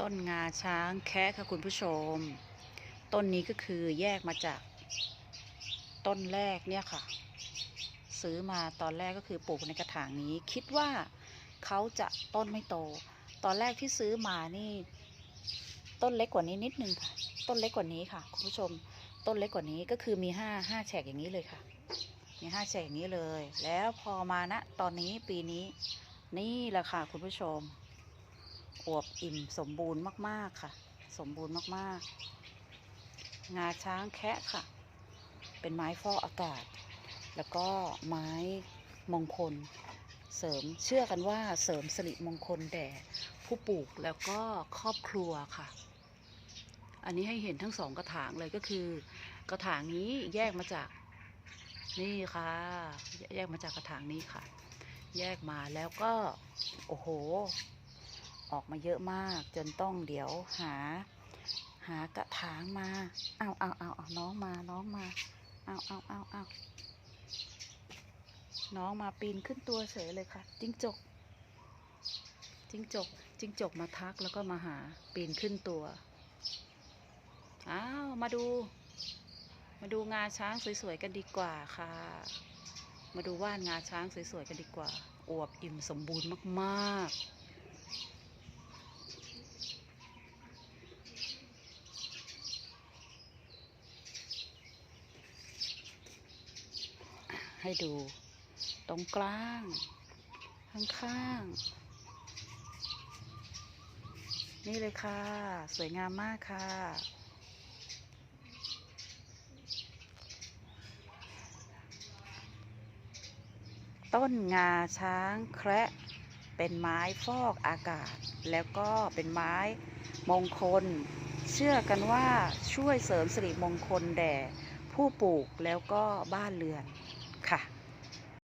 ต้นงาช้างแคะค่ะคุณผู้ชม ต้นนี้ก็คือแยกมาจากต้นแรกเนี่ยค่ะ ซื้อมาตอนแรกก็คือปลูกในกระถางนี้ คิดว่าเขาจะต้นไม่โต ตอนแรกที่ซื้อมานี่ ต้นเล็กกว่านี้นิดนึงค่ะ ต้นเล็กกว่านี้ค่ะ คุณผู้ชม ต้นเล็กกว่านี้ก็คือมีห้าห้าแฉกอย่างนี้เลยค่ะ มีห้าแฉกอย่างนี้เลย แล้วพอมาณตอนนี้ปีนี้นี่แหละค่ะคุณผู้ชม อวบอิ่มสมบูรณ์มาก ๆ ค่ะ สมบูรณ์มาก ๆ งาช้างแคะค่ะ เป็นไม้ฟอกอากาศ แล้วก็ไม้มงคล เสริมเชื่อกันว่าเสริมสิริมงคลแด่ผู้ปลูกแล้วก็ครอบครัวค่ะ อันนี้ให้เห็นทั้งสองกระถางเลยก็คือ กระถางนี้แยกมาจากนี่ค่ะ แยกมาจากกระถางนี้ค่ะ แยกมาแล้วก็ โอ้โห ออกมาเยอะมาก จนต้องเดี๋ยวหา หากระถางมาเอาเอาเอาเอาน้องมาน้องมาเอาเอาเอาเอาน้องมาปีนขึ้นตัวเฉยเลยค่ะจิ้งจกจิ้งจกจิ้งจกมาทักแล้วก็มาหาปีนขึ้นตัวอ้าวมาดู มาดูงาช้างสวยๆกันดีกว่าค่ะ มาดูว่านงาช้างสวยๆกันดีกว่า อวบอิ่มสมบูรณ์มากๆ ให้ดู ตรงกลาง ข้างๆ นี่เลยค่ะ สวยงามมากค่ะ ต้นงาช้างแคระเป็นไม้ฟอกอากาศ แล้วก็เป็นไม้มงคล เชื่อกันว่าช่วยเสริมสิริมงคลแด่ผู้ปลูกแล้วก็บ้านเรือน